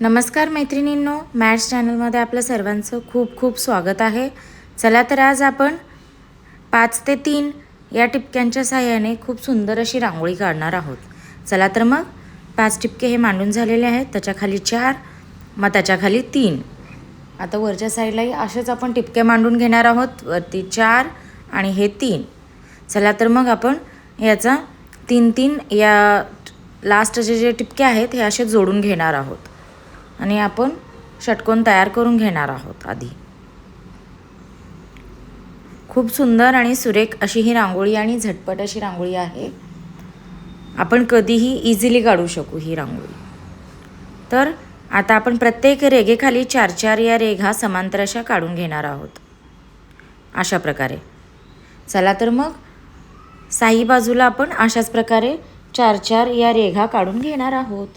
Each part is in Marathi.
नमस्कार मैत्रिणींनो मॅथ्स चॅनलमध्ये आपलं सर्वांचं खूप खूप स्वागत आहे. चला तर आज आपण पाच ते तीन या टिपक्यांच्या साहाय्याने खूप सुंदर अशी रांगोळी काढणार आहोत. चला तर मग पाच टिपके हे मांडून झालेले आहेत. त्याच्याखाली चार मग त्याच्याखाली तीन. आता वरच्या साईडलाही असेच आपण टिपके मांडून घेणार आहोत. वरती चार आणि हे तीन. चला तर मग आपण याचा तीन तीन या लास्टचे जे टिपके आहेत हे असे जोडून घेणार आहोत. आणि आपण षटकोन तयार करून घेणार आहोत आधी. खूप सुंदर आणि सुरेख अशी ही रांगोळी आणि झटपट अशी रांगोळी आहे. आपण कधीही इझिली काढू शकू ही रांगोळी. तर आता आपण प्रत्येक रेघेखाली चार चार या रेघा समांतर अशा काढून घेणार आहोत. अशा प्रकारे. चला तर मग साई बाजूला आपण अशाच प्रकारे चार चार या रेघा काढून घेणार आहोत.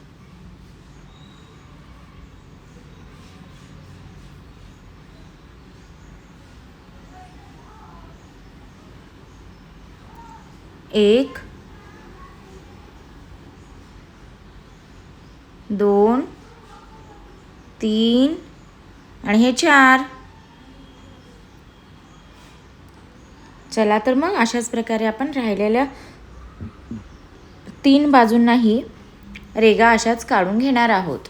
एक दोन तीन आणि हे चार. चला तर मग अशाच प्रकारे आपण राहिलेल्या तीन बाजूंनाही रेगा अशाच काढून घेणार आहोत.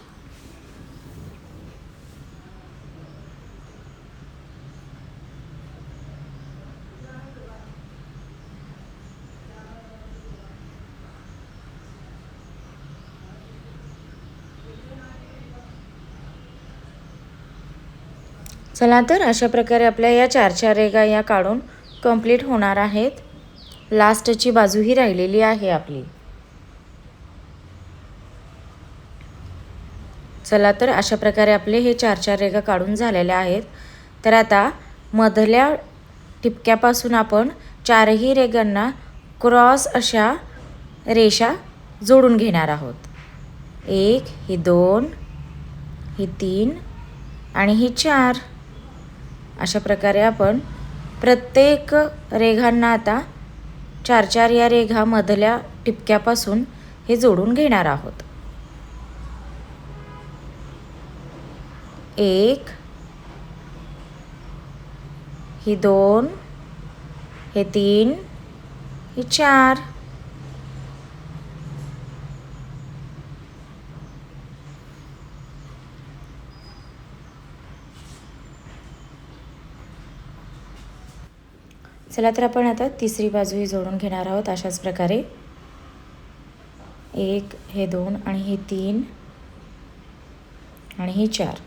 चला तर अशा प्रकारे आपल्या या चार चार रेगा या काढून कंप्लीट होणार आहेत. लास्टची बाजू ही राहिलेली आहे आपली. चला तर अशा प्रकारे आपले हे चार चार रेगा काढून झालेल्या आहेत. तर आता मधल्या टिपक्यापासून आपण चारही रेगांना क्रॉस अशा रेषा जोडून घेणार आहोत. एक ही दोन ही तीन आणि ही चार. अशा प्रकारे आपण प्रत्येक रेघांना आता चार चार या रेघा मधल्या टिपक्यापासून हे जोडून घेणार आहोत. एक ही दोन हे तीन ही चार. चला तर आपण आता तिसरी बाजूही जोडून घेणार आहोत अशाच प्रकारे. एक हे दोन आणि हे तीन आणि ही चार.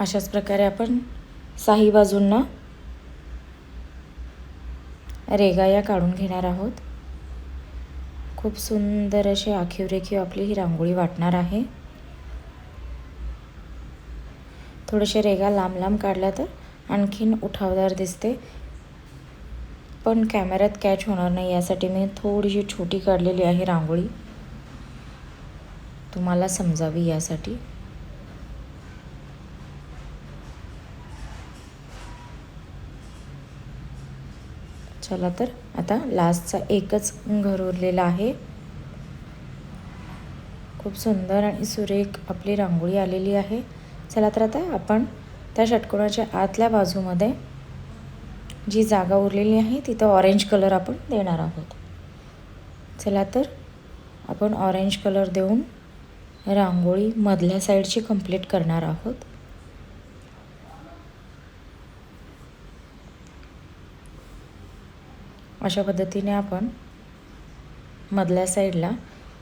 अशाच प्रकारे आपण साही बाजूंना रेगा या काढून घेणार आहोत. खूप सुंदर अशी आखीव रेखीव आपली ही रांगोळी वाटणार आहे. थोडेसे रेगा लांब लांब काढल्या तर आणखीन उठावदार दिसते. पण कॅमेऱ्यात कॅच होणार नाही यासाठी मी थोडीशी छोटी काढलेली आहे रांगोळी. तुम्हाला समजावी यासाठी? चला तर आता लास्टचा एकच घर उरलेला आहे. खूप सुंदर आणि सुरेख आपली रांगोळी आलेली आहे. चला तर आता आपण त्या षटकोणाच्या आतल्या बाजूमध्ये जी जागा उरलेली आहे तिथं ऑरेंज कलर आपण देणार आहोत. चला तर आपण ऑरेंज कलर देऊन रांगोळी मधल्या साईडची कंप्लीट करणार आहोत. अशा पद्धतीने आपण मधल्या साईडला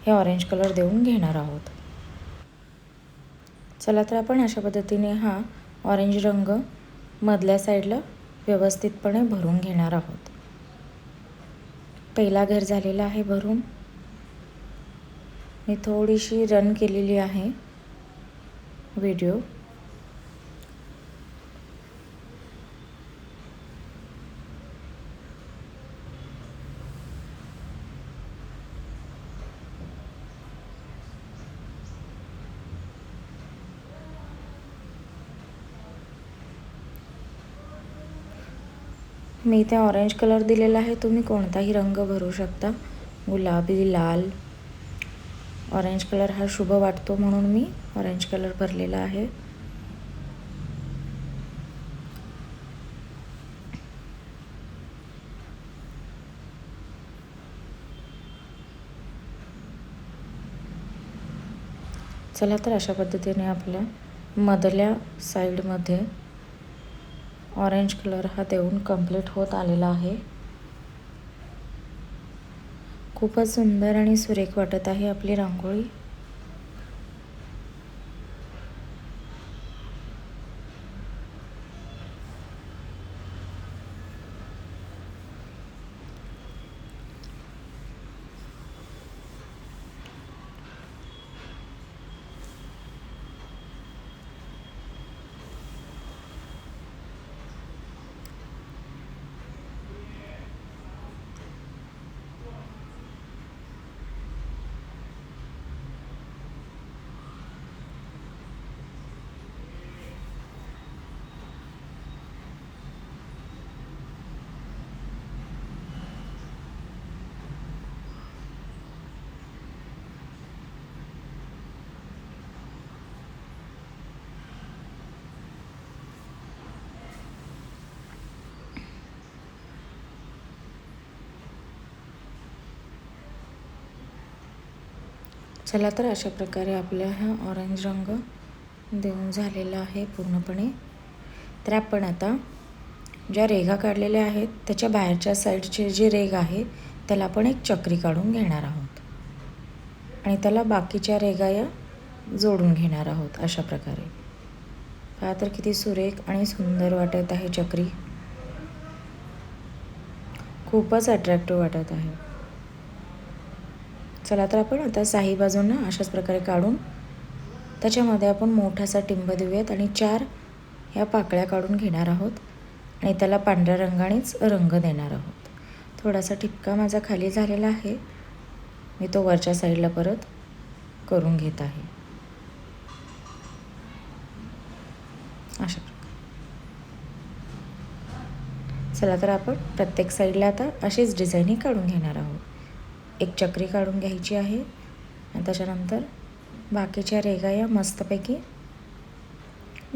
हे ऑरेंज कलर देऊन घेणार आहोत. चला तर आपण अशा पद्धतीने हा ऑरेंज रंग मधल्या साईडला व्यवस्थितपणे भरून घेणार आहोत. पहिला घर झालेला आहे भरून. मी थोडीशी रन केलेली आहे. व्हिडिओ मी इथे ऑरेंज कलर दिलेला आहे. तुम्ही कोणताही रंग भरू शकता. गुलाबी लाल. ऑरेंज कलर हा शुभ वाटतो म्हणून मी ऑरेंज कलर भरलेला आहे. चला तर अशा पद्धतीने आपल्या मधल्या साईडमध्ये ऑरेंज कलर हा देऊन कंप्लीट होत आलेला आहे. खूपच सुंदर आणि सुरेख वाटत आहे आपली रांगोळी. चला तर अशा प्रकारे आपल्या हा ऑरेंज रंग देऊन झालेला आहे पूर्णपणे. तर आपण आता ज्या रेघा काढलेल्या आहेत त्याच्या बाहेरच्या साईडचे जे रेघ आहे त्याला आपण एक चक्री काढून घेणार आहोत. आणि त्याला बाकीच्या रेगा या जोडून घेणार आहोत अशा प्रकारे. पहा तर किती सुरेख आणि सुंदर वाटत आहे चक्री. खूपच अट्रॅक्टिव्ह वाटत आहे. चला तर आपण आता साही बाजूंना अशाच प्रकारे काढून त्याच्यामध्ये आपण मोठासा टिंब देऊयात आणि चार ह्या पाकळ्या काढून घेणार आहोत आणि त्याला पांढऱ्या रंगानेच रंग देणार आहोत. थोडासा ठिपका माझा खाली झालेला आहे. मी तो वरच्या साईडला परत करून घेत आहे. अशा प्रकारे. चला तर आपण प्रत्येक साईडला आता अशीच डिझाईनिंग काढून घेणार आहोत. एक चक्री काढून घ्यायची आहे. आणि त्याच्यानंतर बाकीच्या रेगा या मस्तपैकी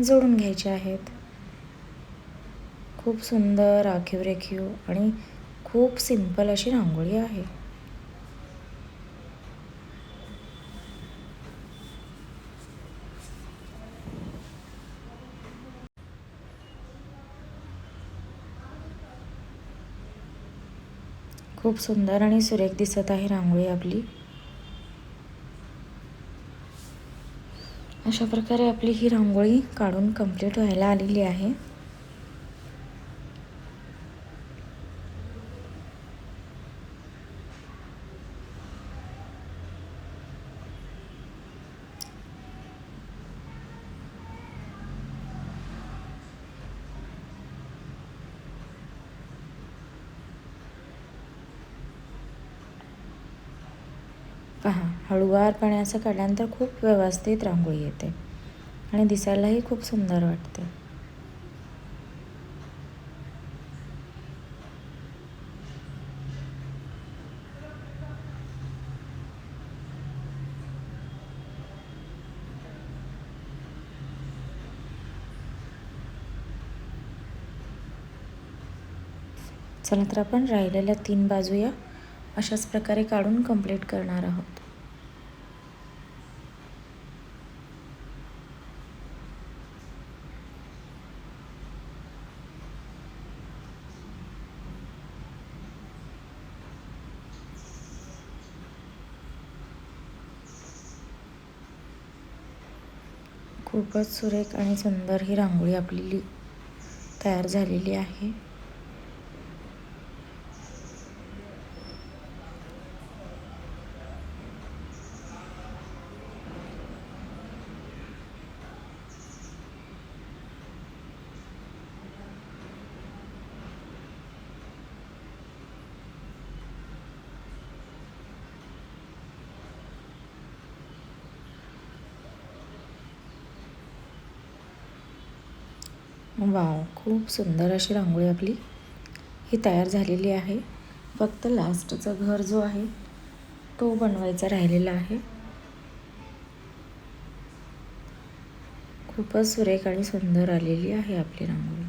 जोडून घ्यायच्या आहेत. खूप सुंदर आखीव रेखीव आणि खूप सिंपल अशी रांगोळी आहे. खूप सुंदर आणि सुरेख दिसत आहे रांगोळी आपली. अशा प्रकारे आपली ही रांगोळी काढून कंप्लीट व्हायला आलेली आहे. पहा हळुवारपणे असं काढल्यानंतर खूप व्यवस्थित रांगोळी येते आणि दिसायलाही खूप सुंदर वाटते. चला तर आपण राहिलेल्या तीन बाजू या अशाच प्रकारे काढून कंप्लीट करणार आहोत. खूपच सुरेख आणि सुंदर ही रांगोळी आपली तयार झालेली आहे. वाव खूप सुंदर अशी रांगोळी आपली. ही तयार झालेली आहे. फक्त लास्टचा घर जो आहे तो बनवायचा राहिलेला आहे. खूपच सुरेख आणि सुंदर आलेली आहे आपली रांगोळी.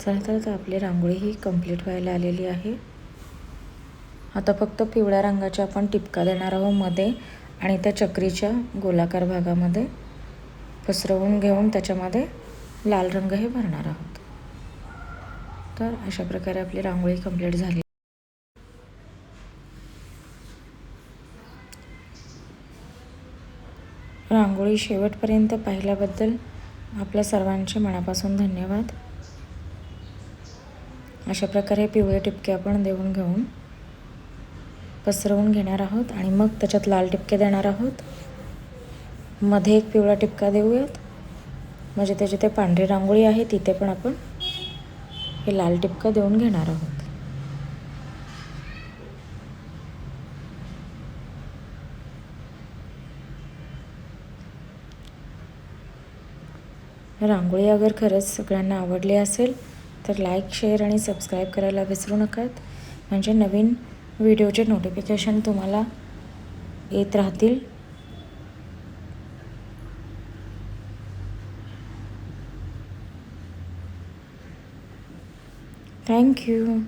चला तर आता आपली रांगोळी ही कंप्लीट व्हायला आलेली आहे. आता फक्त पिवळ्या रंगाच्या आपण टिपका देणार आहोत मध्ये आणि त्या चक्रीच्या गोलाकार भागामध्ये पसरवून घेऊन त्याच्यामध्ये लाल रंग हे भरणार आहोत. तर अशा प्रकारे आपली रांगोळी कंप्लीट झाली. रांगोळी शेवटपर्यंत पाहिल्याबद्दल आपल्या सर्वांचे मनापासून धन्यवाद. अशा प्रकारे पिवळे टिपके आपण देऊन घेऊन पसरवून घेणार आहोत आणि मग त्याच्यात लाल टिपके देणार आहोत. मध्ये एक पिवळा टिपका देऊयात. म्हणजे त्याची ते पांढरी रांगोळी आहे तिथे पण आपण हे लाल टिपका देऊन घेणार आहोत. रांगोळी अगर खरंच सगळ्यांना आवडली असेल तर लाईक शेअर आणि सबस्क्राईब करायला विसरू नकात. म्हणजे नवीन व्हिडिओचे नोटिफिकेशन तुम्हाला येत राहतील. थँक्यू